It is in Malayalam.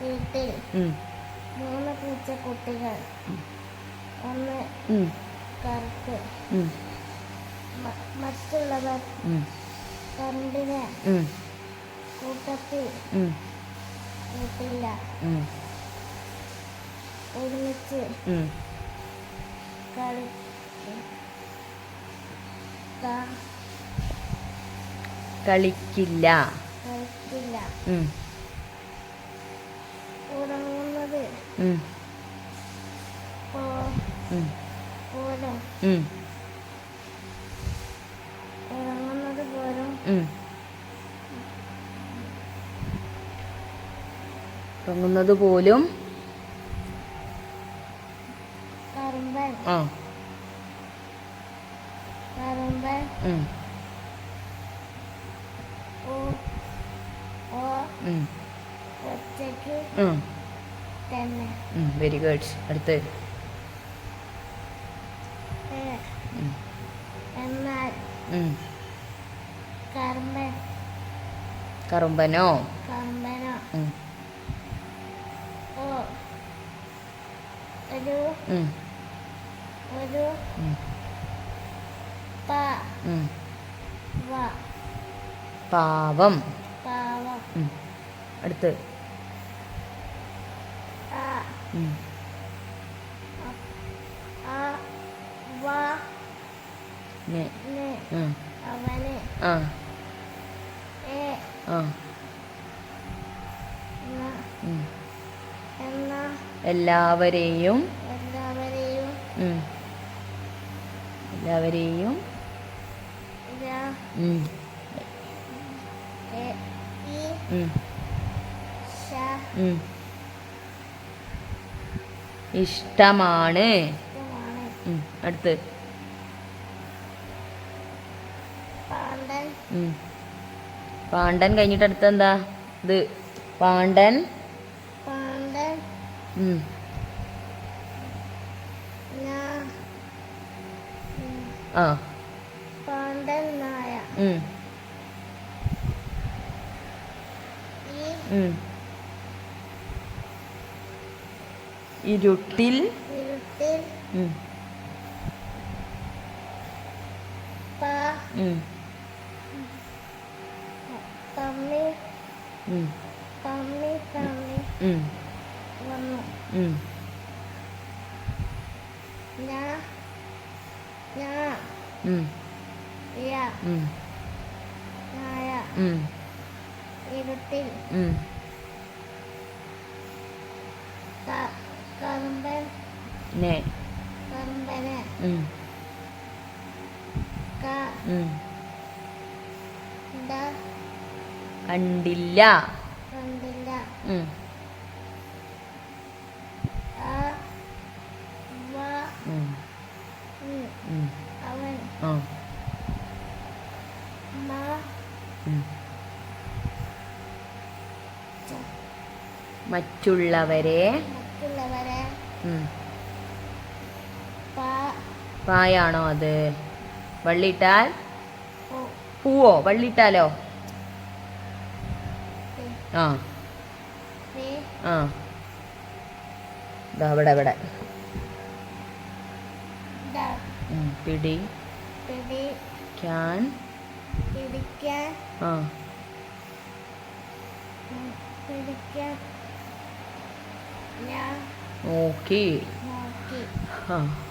വീട്ടിൽ മൂന്ന് പൂച്ചക്കുട്ടികൾ ഒന്ന് മ- മറ്റുള്ളവർ ഉം, കൂട്ടത്തിൽ കൂട്ടില്ല. ഒരുമിച്ച്. കളി കളിക്കില്ല. കളിക്കില്ല. ഉം, പോലും. ആ. ഒറ്റയ്ക്ക്. ഉം. വെരി ഗുഡ് അടുത്ത്. കറുമ്പനോ? ഒരു ഒരു പാവം. പാവം. അടുത്ത്. അവന് ആ. ആ. എല്ലാവരെയും എല്ലാവരെയും എല്ലാവരെയും. ഇഷ്ടമാണ്. അടുത്ത്. പാണ്ഡൻ കഴിഞ്ഞിട്ട് അടുത്ത് എന്താ ഇത് പാണ്ഡൻ പാണ്ഡൻ ആ. നായ. ഉം, ഉം. ഇരുട്ടിൽ ഇരുട്ടിൽ ഉം, പ ഉം, തമ്മി ഉം, തമ്മി തമ്മി ഉം, വന്നു ഉം. ഞാ ഞാ ഉം, യ ഉം, നായ ഉം, ഇരുട്ടിൽ ഉം. ക- കറുമ്പൻ നെ. ഉം, ഉം. കണ്ടില്ല ഉം. മറ്റുള്ളവരെ മറ്റുള്ളവരെ പായാണോ അത്? വള്ളിയിട്ടാൽ? പൂവോ? വള്ളിയിട്ടാലോ? ആ. ആ. ഇതാ അവിടെ ഇവിടെ പിടി. പിടിക്കാൻ. ആ. പിടിക്കാൻ. ഓക്കെ ആ.